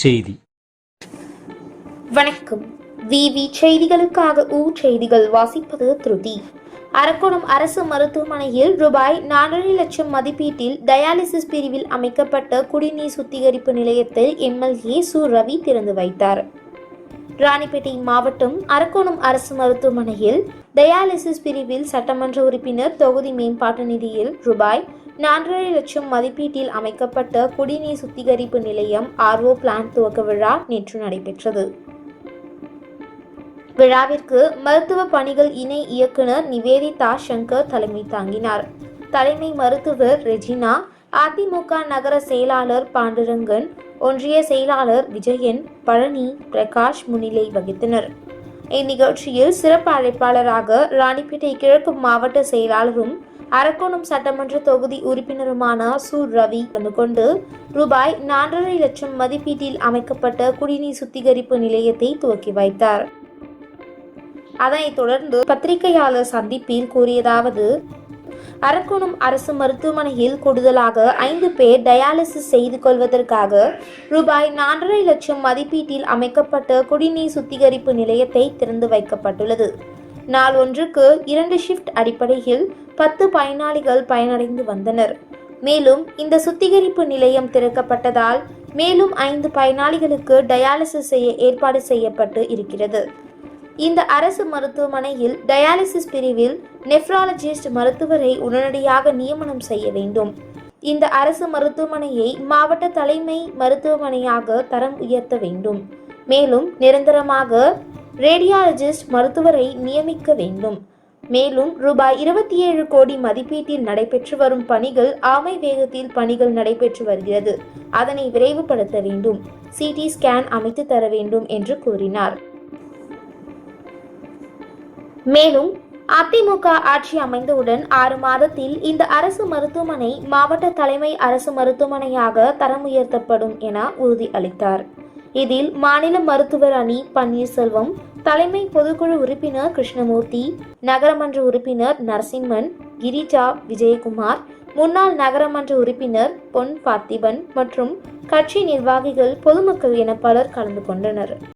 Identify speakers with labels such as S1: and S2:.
S1: செய்தி.
S2: வணக்கம். விவி செய்திகளுக்காக ஊ செய்திகள் வாசிப்பது திருதி. அரக்கோணம் அரசு மருத்துவமனையில் ரூபாய் நாலரை லட்சம் மதிப்பீட்டில் டயாலிசிஸ் பிரிவில் அமைக்கப்பட்ட குடிநீர் சுத்திகரிப்பு நிலையத்தை எம்எல்ஏ சு. ரவி திறந்து வைத்தார். ராணிப்பேட்டை மாவட்டம் அரக்கோணம் அரசு மருத்துவமனையில் டயாலிசிஸ் பிரிவில் சட்டமன்ற உறுப்பினர் தொகுதி மேம்பாட்டு நிதியில் ரூபாய் நான்கரை லட்சம் மதிப்பீட்டில் அமைக்கப்பட்ட குடிநீர் சுத்திகரிப்பு நிலையம் ஆர்ஓ பிளான்ட் துவக்க விழா நேற்று நடைபெற்றது. விழாவிற்கு மருத்துவ பணிகள் இணை இயக்குனர் நிவேதிதா சங்கர் தலைமை தாங்கினார். தலைமை மருத்துவர் ரெஜினா அதிமுக நகர செயலாளர் பாண்டுரங்கன் ஒன்றிய செயலாளர் விஜயன் பழனி பிரகாஷ் முன்னிலை வகித்தனர். இந்நிகழ்ச்சியில் சிறப்பு அழைப்பாளராக ராணிப்பேட்டை கிழக்கு மாவட்ட செயலாளரும் அரக்கோணம் சட்டமன்ற தொகுதி உறுப்பினருமான சு ரவி கலந்து கொண்டு ரூபாய் நான்கரை லட்சம் மதிப்பீட்டில் அமைக்கப்பட்ட குடிநீர் சுத்திகரிப்பு நிலையத்தை துவக்கி வைத்தார். அதனைத் தொடர்ந்து பத்திரிகையாளர் சந்திப்பில் கூறியதாவது அரக்கோணம் அரசு மருத்துவமனையில் கூடுதலாக ஐந்து பேர் டயாலிசிஸ் செய்து கொள்வதற்காக ரூபாய் நான்கரை லட்சம் மதிப்பீட்டில் அமைக்கப்பட்ட குடிநீர் சுத்திகரிப்பு நிலையத்தை திறந்து வைக்கப்பட்டுள்ளது. நாள் ஒன்றுக்கு இரண்டு ஷிஃப்ட் அடிப்படையில் பத்து பயனாளிகள் பயனடைந்து வந்தனர். மேலும் இந்த சுத்திகரிப்பு நிலையம் திறக்கப்பட்டதால் மேலும் ஐந்து பயனாளிகளுக்கு டயாலிசிஸ் செய்ய ஏற்பாடு செய்யப்பட்டு இருக்கிறது. இந்த அரசு மருத்துவமனையில் டயாலிசிஸ் பிரிவில் நெஃப்ராலஜிஸ்ட் மருத்துவரை உடனடியாக நியமனம் செய்ய வேண்டும். இந்த அரசு மருத்துவமனையை மாவட்ட தலைமை மருத்துவமனையாக தரம் உயர்த்த வேண்டும். மேலும் நிரந்தரமாக ரேடியாலஜிஸ்ட் மருத்துவரை நியமிக்க வேண்டும். மேலும் ரூபாய் இருபத்தி ஏழு கோடி மதிப்பீட்டில் நடைபெற்று வரும் பணிகள் ஆமை வேகத்தில் பணிகள் நடைபெற்று வருகிறது. அதனை விரைவுபடுத்த வேண்டும். சிடி ஸ்கேன் அமைத்து தர வேண்டும் என்று கூறினார். மேலும் அதிமுக ஆட்சி அமைந்தவுடன் ஆறு மாதத்தில் இந்த அரசு மருத்துவமனை மாவட்ட தலைமை அரசு மருத்துவமனையாக தரம் உயர்த்தப்படும் என உறுதி அளித்தார் இதில் மாநில மருத்துவர் அணி பன்னீர்செல்வம் தலைமை பொதுக்குழு உறுப்பினர் கிருஷ்ணமூர்த்தி நகரமன்ற உறுப்பினர் நரசிம்மன் கிரிஜா விஜயகுமார் முன்னாள் நகரமன்ற உறுப்பினர் பொன் பார்த்திபன் மற்றும் கட்சி நிர்வாகிகள் பொதுமக்கள் என பலர் கலந்து கொண்டனர்.